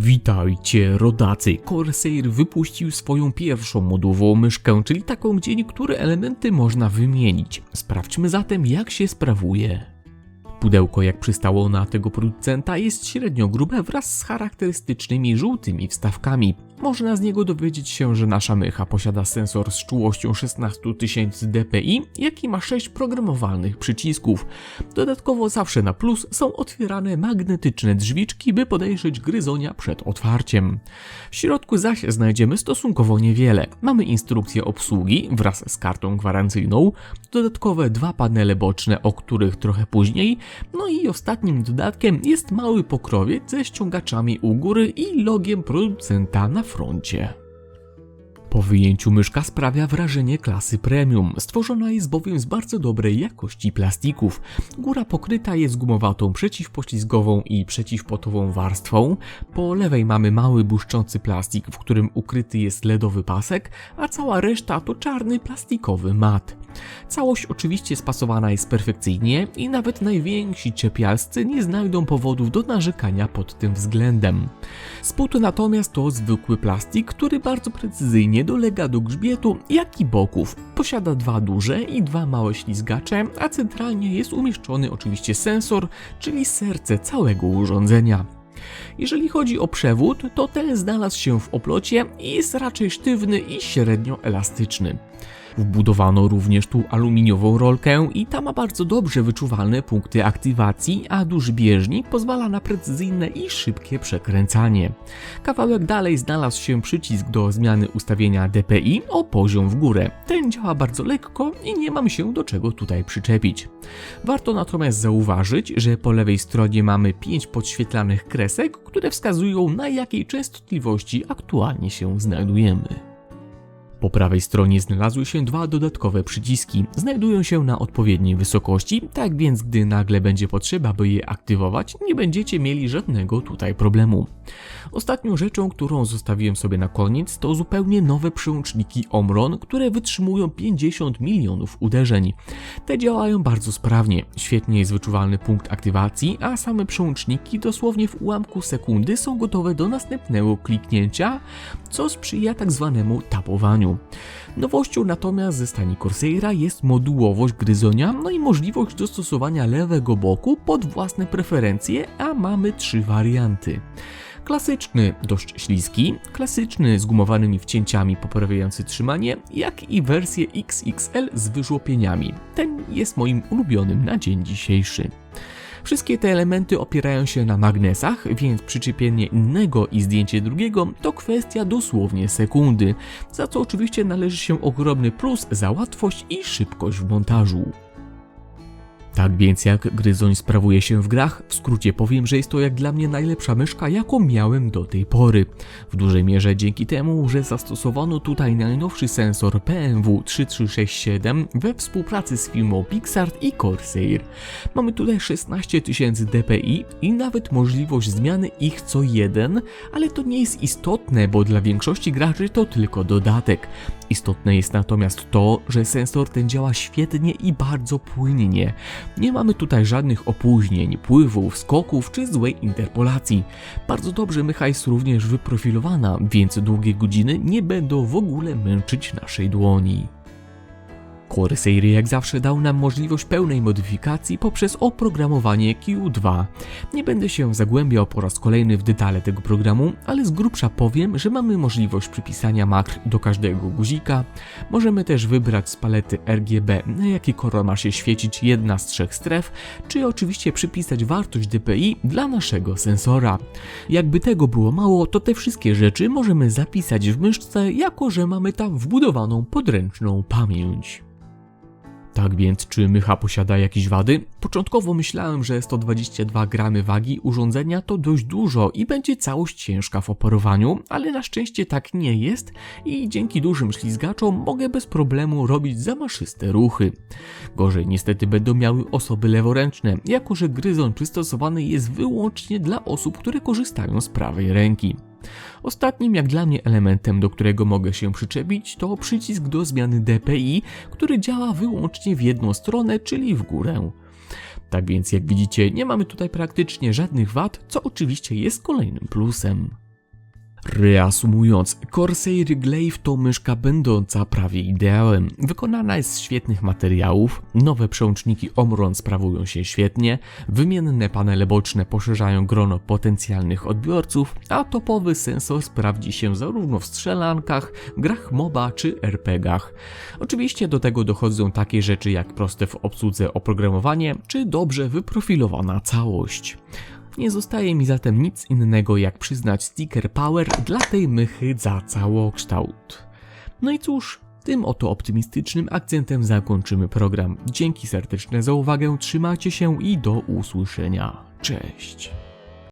Witajcie rodacy! Corsair wypuścił swoją pierwszą modułową myszkę, czyli taką, gdzie niektóre elementy można wymienić. Sprawdźmy zatem, jak się sprawuje. Pudełko, jak przystało na tego producenta, jest średnio grube wraz z charakterystycznymi żółtymi wstawkami. Można z niego dowiedzieć się, że nasza mycha posiada sensor z czułością 16 000 dpi, jak i ma 6 programowalnych przycisków. Dodatkowo zawsze na plus są otwierane magnetyczne drzwiczki, by podejrzeć gryzonia przed otwarciem. W środku zaś znajdziemy stosunkowo niewiele. Mamy instrukcję obsługi wraz z kartą gwarancyjną, dodatkowe dwa panele boczne, o których trochę później, no i ostatnim dodatkiem jest mały pokrowiec ze ściągaczami u góry i logiem producenta na froncie. Po wyjęciu myszka sprawia wrażenie klasy premium. Stworzona jest bowiem z bardzo dobrej jakości plastików. Góra pokryta jest gumowatą przeciwpoślizgową i przeciwpotową warstwą. Po lewej mamy mały błyszczący plastik, w którym ukryty jest LEDowy pasek, a cała reszta to czarny plastikowy mat. Całość oczywiście spasowana jest perfekcyjnie i nawet najwięksi czepialscy nie znajdą powodów do narzekania pod tym względem. Spód natomiast to zwykły plastik, który bardzo precyzyjnie dolega do grzbietu, jak i boków. Posiada dwa duże i dwa małe ślizgacze, a centralnie jest umieszczony oczywiście sensor, czyli serce całego urządzenia. Jeżeli chodzi o przewód, to ten znalazł się w oplocie i jest raczej sztywny i średnio elastyczny. Wbudowano również tu aluminiową rolkę i ta ma bardzo dobrze wyczuwalne punkty aktywacji, a duży bieżnik pozwala na precyzyjne i szybkie przekręcanie. Kawałek dalej znalazł się przycisk do zmiany ustawienia DPI o poziom w górę. Ten działa bardzo lekko i nie mam się do czego tutaj przyczepić. Warto natomiast zauważyć, że po lewej stronie mamy 5 podświetlanych kresek, które wskazują na jakiej częstotliwości aktualnie się znajdujemy. Po prawej stronie znalazły się dwa dodatkowe przyciski. Znajdują się na odpowiedniej wysokości, tak więc gdy nagle będzie potrzeba, by je aktywować, nie będziecie mieli żadnego tutaj problemu. Ostatnią rzeczą, którą zostawiłem sobie na koniec, to zupełnie nowe przełączniki Omron, które wytrzymują 50 milionów uderzeń. Te działają bardzo sprawnie, świetnie jest wyczuwalny punkt aktywacji, a same przełączniki dosłownie w ułamku sekundy są gotowe do następnego kliknięcia, co sprzyja tak zwanemu tapowaniu. Nowością natomiast ze stani Corsaira jest modułowość gryzonia, no i możliwość dostosowania lewego boku pod własne preferencje, a mamy trzy warianty. Klasyczny, dość śliski, klasyczny z gumowanymi wcięciami poprawiający trzymanie, jak i wersję XXL z wyżłopieniami. Ten jest moim ulubionym na dzień dzisiejszy. Wszystkie te elementy opierają się na magnesach, więc przyczepienie innego i zdjęcie drugiego to kwestia dosłownie sekundy, za co oczywiście należy się ogromny plus za łatwość i szybkość w montażu. Tak więc jak Gryzoń sprawuje się w grach, w skrócie powiem, że jest to jak dla mnie najlepsza myszka, jaką miałem do tej pory. W dużej mierze dzięki temu, że zastosowano tutaj najnowszy sensor PMW 3367 we współpracy z firmą Pixart i Corsair. Mamy tutaj 16 tysięcy dpi i nawet możliwość zmiany ich co jeden, ale to nie jest istotne, bo dla większości graczy to tylko dodatek. Istotne jest natomiast to, że sensor ten działa świetnie i bardzo płynnie. Nie mamy tutaj żadnych opóźnień, pływów, skoków czy złej interpolacji. Bardzo dobrze mycha jest również wyprofilowana, więc długie godziny nie będą w ogóle męczyć naszej dłoni. Corsair jak zawsze dał nam możliwość pełnej modyfikacji poprzez oprogramowanie Q2. Nie będę się zagłębiał po raz kolejny w detale tego programu, ale z grubsza powiem, że mamy możliwość przypisania makr do każdego guzika. Możemy też wybrać z palety RGB, na jaki kolor ma się świecić jedna z trzech stref, czy oczywiście przypisać wartość DPI dla naszego sensora. Jakby tego było mało, to te wszystkie rzeczy możemy zapisać w myszce, jako że mamy tam wbudowaną podręczną pamięć. Tak więc, czy mycha posiada jakieś wady? Początkowo myślałem, że 122 gramy wagi urządzenia to dość dużo i będzie całość ciężka w operowaniu, ale na szczęście tak nie jest i dzięki dużym ślizgaczom mogę bez problemu robić zamaszyste ruchy. Gorzej niestety będą miały osoby leworęczne, jako że gryzon przystosowany jest wyłącznie dla osób, które korzystają z prawej ręki. Ostatnim, jak dla mnie, elementem, do którego mogę się przyczepić, to przycisk do zmiany DPI, który działa wyłącznie w jedną stronę, czyli w górę. Tak więc, jak widzicie, nie mamy tutaj praktycznie żadnych wad, co oczywiście jest kolejnym plusem. Reasumując, Corsair Glaive to myszka będąca prawie ideałem. Wykonana jest z świetnych materiałów, nowe przełączniki Omron sprawują się świetnie, wymienne panele boczne poszerzają grono potencjalnych odbiorców, a topowy sensor sprawdzi się zarówno w strzelankach, grach MOBA czy RPGach. Oczywiście do tego dochodzą takie rzeczy jak proste w obsłudze oprogramowanie czy dobrze wyprofilowana całość. Nie zostaje mi zatem nic innego jak przyznać sticker power dla tej mychy za całokształt. No i cóż, tym oto optymistycznym akcentem zakończymy program. Dzięki serdeczne za uwagę, trzymajcie się i do usłyszenia. Cześć.